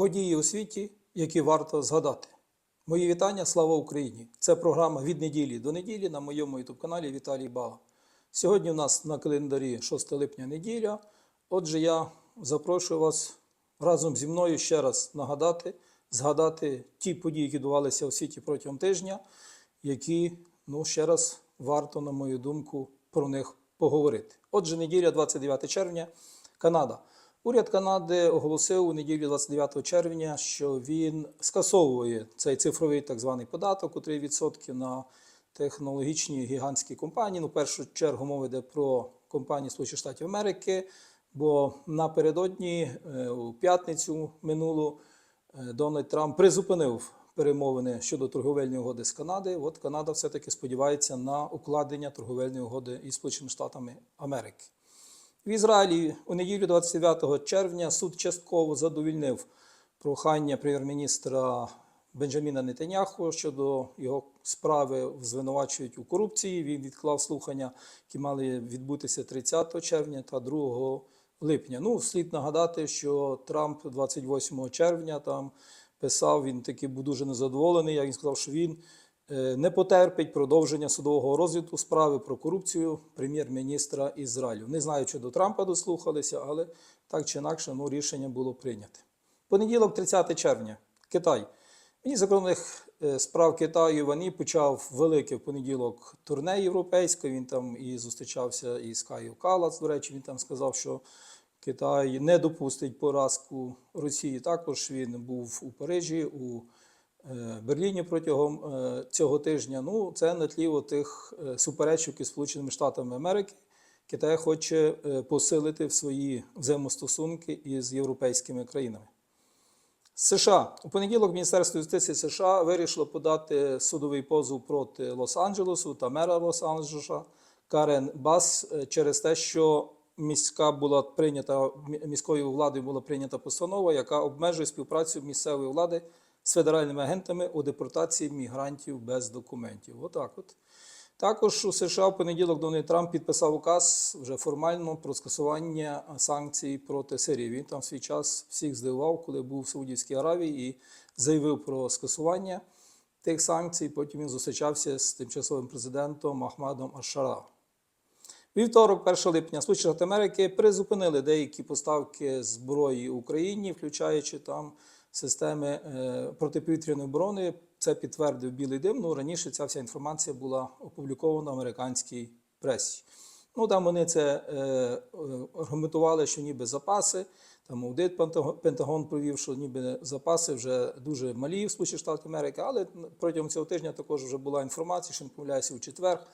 Події у світі, які варто згадати. Мої вітання, слава Україні! Це програма від неділі до неділі на моєму ютуб-каналі Віталій Бага. Сьогодні у нас на календарі 6 липня неділя. Отже, я запрошую вас разом зі мною ще раз нагадати, згадати ті події, які відбувалися у світі протягом тижня, які, ну, ще раз варто, на мою думку, про них поговорити. Отже, неділя, 29 червня, Канада. Уряд Канади оголосив у неділю 29 червня, що він скасовує цей цифровий так званий податок у 3% на технологічні гігантські компанії. Ну, в першу чергу мова йде про компанії Сполучених Штатів Америки, бо напередодні е, у п'ятницю минулу е, Дональд Трамп призупинив перемовини щодо торговельної угоди з Канади. От Канада все-таки сподівається на укладення торговельної угоди із Сполученими Штатами Америки. В Ізраїлі у неділю 29 червня суд частково задовільнив прохання прем'єр-міністра Бенджаміна Нетаняху щодо його справи звинувачують у корупції. Він відклав слухання, які мали відбутися 30 червня та 2 липня. Ну, слід нагадати, що Трамп 28 червня там писав, він таки був дуже незадоволений. Як він сказав, що він не потерпить продовження судового розгляду справи про корупцію прем'єр-міністра Ізраїлю. Не знаю, чи до Трампа дослухалися, але так чи інакше ну, рішення було прийнято. Понеділок, 30 червня, Китай. Міністр закордонних е, справ Китаю Івані почав велике в понеділок турне європейське. Він там і зустрічався із Каю Калац. До речі, він там сказав, що Китай не допустить поразку Росії. Також він був у Парижі, у е, Берліні протягом е, цього тижня. Ну, це на тлі тих суперечок із Сполученими Штатами Америки. Китай хоче е, посилити в свої взаємостосунки із європейськими країнами. США у понеділок Міністерство юстиції США вирішило подати судовий позов проти Лос-Анджелесу та мера Лос-Анджелеса Карен Бас е, через те, що міська була прийнята міською владою була прийнята постанова, яка обмежує співпрацю місцевої влади з федеральними агентами у депортації мігрантів без документів. Отак, от. Також у США в понеділок Дональд Трамп підписав указ вже формально про скасування санкцій проти Сирії. Він там свій час всіх здивував, коли був в Саудівській Аравії і заявив про скасування тих санкцій. Потім він зустрічався з тимчасовим президентом Ахмадом Ашара. Вівторок, 1 липня, Сполучені Штати Америки призупинили деякі поставки зброї Україні, включаючи там системи е, протиповітряної оборони. Це підтвердив Білий Дим. Ну раніше ця вся інформація була опублікована в американській пресі. Ну там вони це е, аргументували, що ніби запаси. Там аудит Пентагон провів, що ніби запаси вже дуже малі в Сполучених Штатах Америки, але протягом цього тижня також вже була інформація, що не помиляюся у четвер,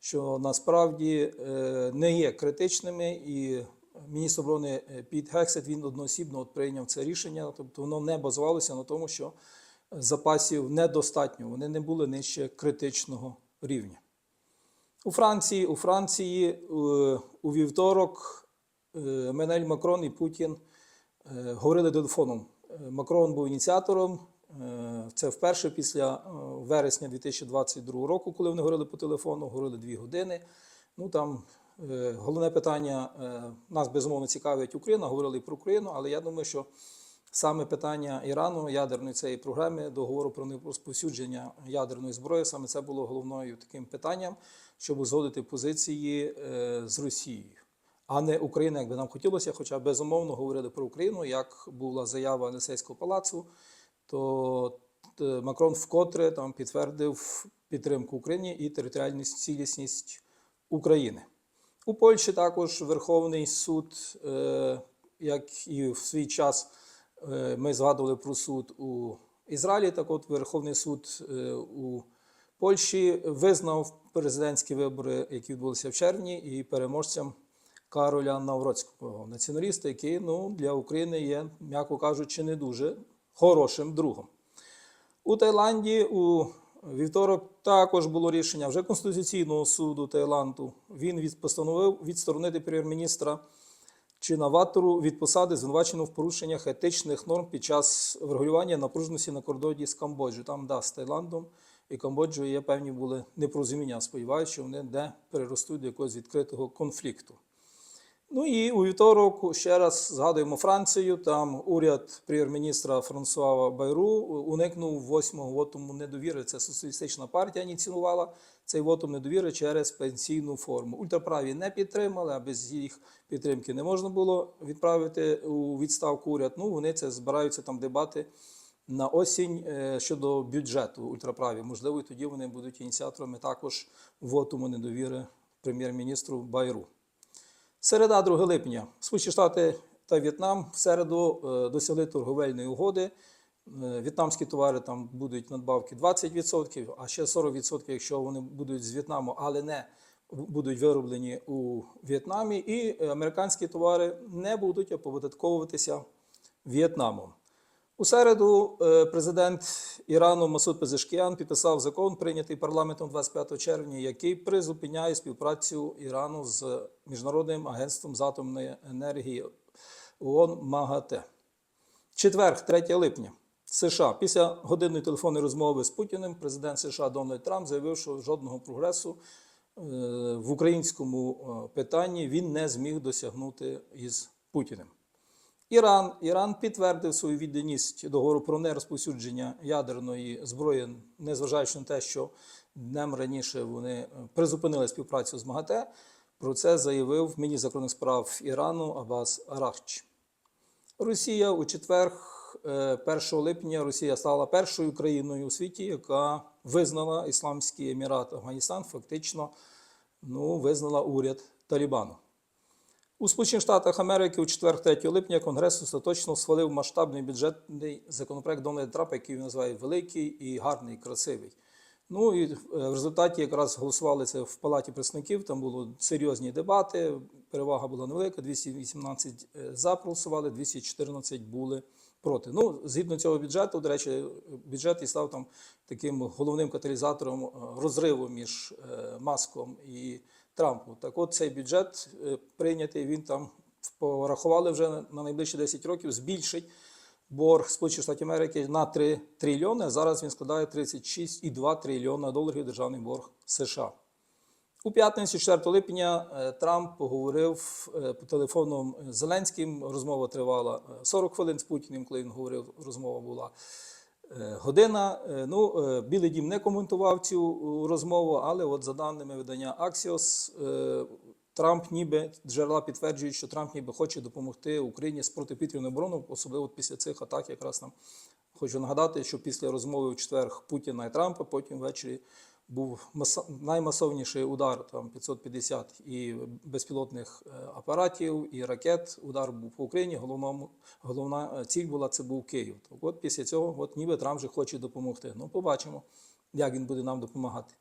що насправді е, не є критичними і. Міністр оборони Піт Гексет він одноосібно от прийняв це рішення, тобто воно не базувалося на тому, що запасів недостатньо, вони не були нижче критичного рівня. У Франції у Франції е, у вівторок е, Менель Макрон і Путін е, говорили телефоном. Макрон був ініціатором. Це вперше після вересня 2022 року, коли вони говорили по телефону, говорили дві години. Ну там головне питання нас безумовно цікавить Україна, говорили про Україну, але я думаю, що саме питання Ірану, ядерної цієї програми, договору про нерозповсюдження ядерної зброї, саме це було головною таким питанням, щоб узгодити позиції е, з Росією, а не Україна, як би нам хотілося, хоча безумовно говорили про Україну, як була заява Лисейського палацу, то е, Макрон вкотре там підтвердив підтримку Україні і територіальну цілісність України. У Польщі також Верховний суд, е, як і в свій час. Е, ми згадували про суд у Ізраїлі. Так от Верховний суд е, у Польщі визнав президентські вибори, які відбулися в червні, і переможцем Кароля Навроцького, націоналіста, який ну, для України є, м'яко кажучи, не дуже хорошим другом. У Таїланді у вівторок також було рішення вже Конституційного суду Таїланду. Він постановив відсторонити прем'єр-міністра чи новатору від посади звинувачено в порушеннях етичних норм під час врегулювання напруженості на кордоні з Камбоджою. Там, да, з Таїландом і Камбоджою є певні були непорозуміння. Сподіваюся, що вони не переростуть до якогось відкритого конфлікту. Ну і у вівторок ще раз згадуємо Францію. Там уряд прем'єр-міністра Франсуа Байру уникнув восьмого вотуму недовіри. Це соціалістична партія ініціювала цей вотум недовіри через пенсійну форму. Ультраправі не підтримали, а без їх підтримки не можна було відправити у відставку уряд. Ну вони це збираються там дебати на осінь е, щодо бюджету ультраправі. Можливо, тоді вони будуть ініціаторами також вотуму недовіри прем'єр-міністру Байру. Середа 2 липня. Сполучені Штати та В'єтнам в середу е, досягли торговельної угоди. Е, В'єтнамські товари там будуть надбавки 20%, а ще 40%, якщо вони будуть з В'єтнаму, але не будуть вироблені у В'єтнамі. І е, американські товари не будуть оподатковуватися В'єтнамом. У середу е, президент Ірану Масуд Пезешкіян підписав закон, прийнятий парламентом 25 червня, який призупиняє співпрацю Ірану з Міжнародним агентством з атомної енергії ООН МАГАТЕ. Четверг, 3 липня. США після годинної телефонної розмови з Путіним президент США Дональд Трамп заявив, що жодного прогресу е, в українському е, питанні він не зміг досягнути із Путіним. Іран Іран підтвердив свою відданість договору про нерозповсюдження ядерної зброї, незважаючи на те, що днем раніше вони е, призупинили співпрацю з МАГАТЕ. Про це заявив міністр закордонних справ Ірану Аббас Арахч. Росія у четвер, е, 1 липня, Росія стала першою країною у світі, яка визнала Ісламський Емірат Афганістан, фактично ну, визнала уряд Талібану. У Сполучених Штатах Америки у четвер, 3 липня Конгрес остаточно схвалив масштабний бюджетний законопроект Дональда Трампа, який він називає великий і гарний, і красивий. Ну і е, в результаті якраз голосували це в Палаті представників. Там були серйозні дебати. Перевага була невелика. 218 за проголосували, 214 були проти. Ну, згідно цього бюджету, до речі, бюджет і став там таким головним каталізатором е, розриву між е, Маском і Трампом. Так от цей бюджет е, прийнятий, він там порахували вже на найближчі 10 років, збільшить борг Сполучених Штатів Америки на 3 трильйони. Зараз він складає 36,2 трильйона доларів державний борг США. У п'ятницю, 4 липня, е, Трамп поговорив е, по телефону з Зеленським. Розмова тривала е, 40 хвилин з Путіним, коли він говорив, розмова була година. Е, Ну, е, Білий дім не коментував цю е, розмову, але от за даними видання Axios, е, Трамп ніби джерела підтверджують, що Трамп ніби хоче допомогти Україні з протиповітряною обороною, особливо після цих атак, якраз нам хочу нагадати, що після розмови в четвер Путіна і Трампа, потім ввечері був наймасовніший удар, там 550 і безпілотних е, апаратів, і ракет. Удар був по Україні. Головному, головна е, ціль була це був Київ. Так от після цього, от ніби Трамп вже хоче допомогти. Ну, побачимо, як він буде нам допомагати.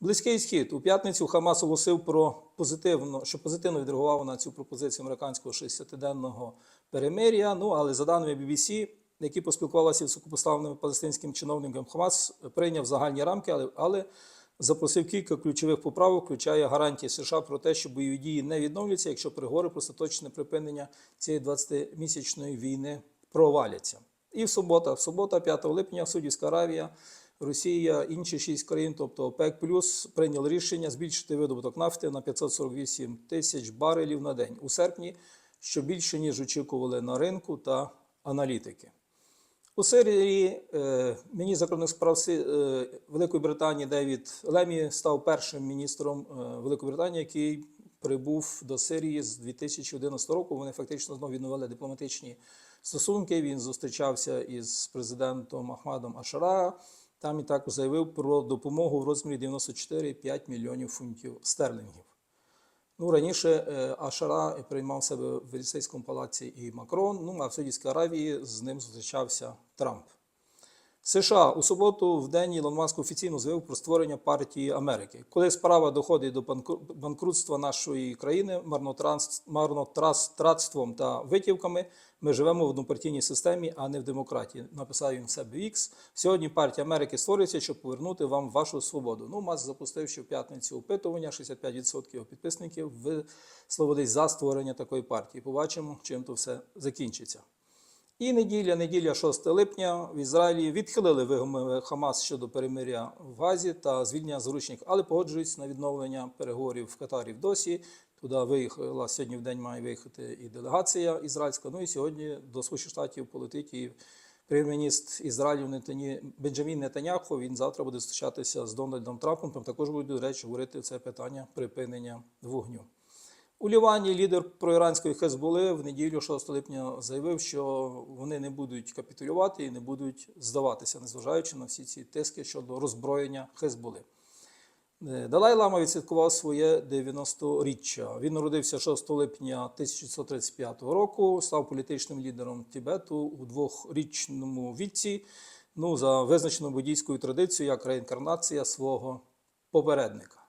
Близький схід у п'ятницю Хамас оголосив про позитивно, що позитивно відреагував на цю пропозицію американського 60-денного перемир'я. Ну але за даними BBC, які поспілкувалися з високопоставленим палестинським чиновником, Хамас прийняв загальні рамки, але, але запросив кілька ключових поправок, включає гарантії США про те, що бойові дії не відновляться, якщо переговори про остаточне припинення цієї 20-місячної війни проваляться. І в субота, в субота, 5 липня, Судівська Аравія. Росія, інші шість країн, тобто ОПЕК+, прийняли рішення збільшити видобуток нафти на 548 тисяч барелів на день у серпні, що більше ніж очікували на ринку та аналітики. У Сирії е, міністр закордонних справ е, Великої Британії Девід Лемі став першим міністром е, Великої Британії, який прибув до Сирії з 2011 року. Вони фактично знову відновили дипломатичні стосунки. Він зустрічався із президентом Ахмадом Ашара. Там і також заявив про допомогу в розмірі 94,5 мільйонів фунтів стерлінгів. Ну, раніше е, Ашара приймав себе в Версейському палаці і Макрон, ну а в Саудівській Аравії з ним зустрічався Трамп. США у суботу в день Ілон Маск офіційно заявив про створення партії Америки. Коли справа доходить до банкрутства нашої країни марнотратством та витівками, ми живемо в однопартійній системі, а не в демократії. Написав він себе X. Сьогодні партія Америки створюється, щоб повернути вам вашу свободу. Ну, Маск запустив ще в п'ятницю опитування. 65% його підписників висловились за створення такої партії. Побачимо, чим то все закінчиться. І неділя, неділя 6 липня в Ізраїлі відхилили вимоги Хамас щодо перемиря в Газі та звільнення заручників, але погоджуються на відновлення переговорів в Катарі в досі, Туди виїхала сьогодні в день має виїхати і делегація ізраїльська. Ну і сьогодні до Сполучених Штатів полетить і прем'єр-міністр Ізраїлю Нетані... Бенджамін Нетаняху. Він завтра буде зустрічатися з Дональдом Трампом. Там також будуть, до речі, говорити це питання припинення вогню. У Лівані лідер проіранської Хезболи в неділю 6 липня заявив, що вони не будуть капітулювати і не будуть здаватися, незважаючи на всі ці тиски щодо роззброєння Хезболи. Е, Далай Лама відсвяткував своє 90-річчя. Він народився 6 липня 1935 року, став політичним лідером Тібету у двохрічному віці, ну, за визначеною буддійською традицією як реінкарнація свого попередника.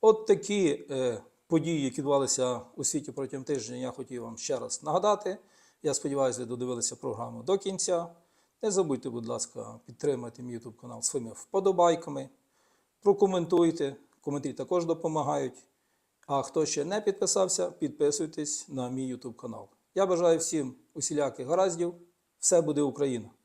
От такі е, події, які відбувалися у світі протягом тижня, я хотів вам ще раз нагадати. Я сподіваюся, ви додивилися програму до кінця. Не забудьте, будь ласка, підтримати мій YouTube канал своїми вподобайками. Прокоментуйте. Коментарі також допомагають. А хто ще не підписався, підписуйтесь на мій YouTube канал. Я бажаю всім усіляких гараздів. Все буде Україна!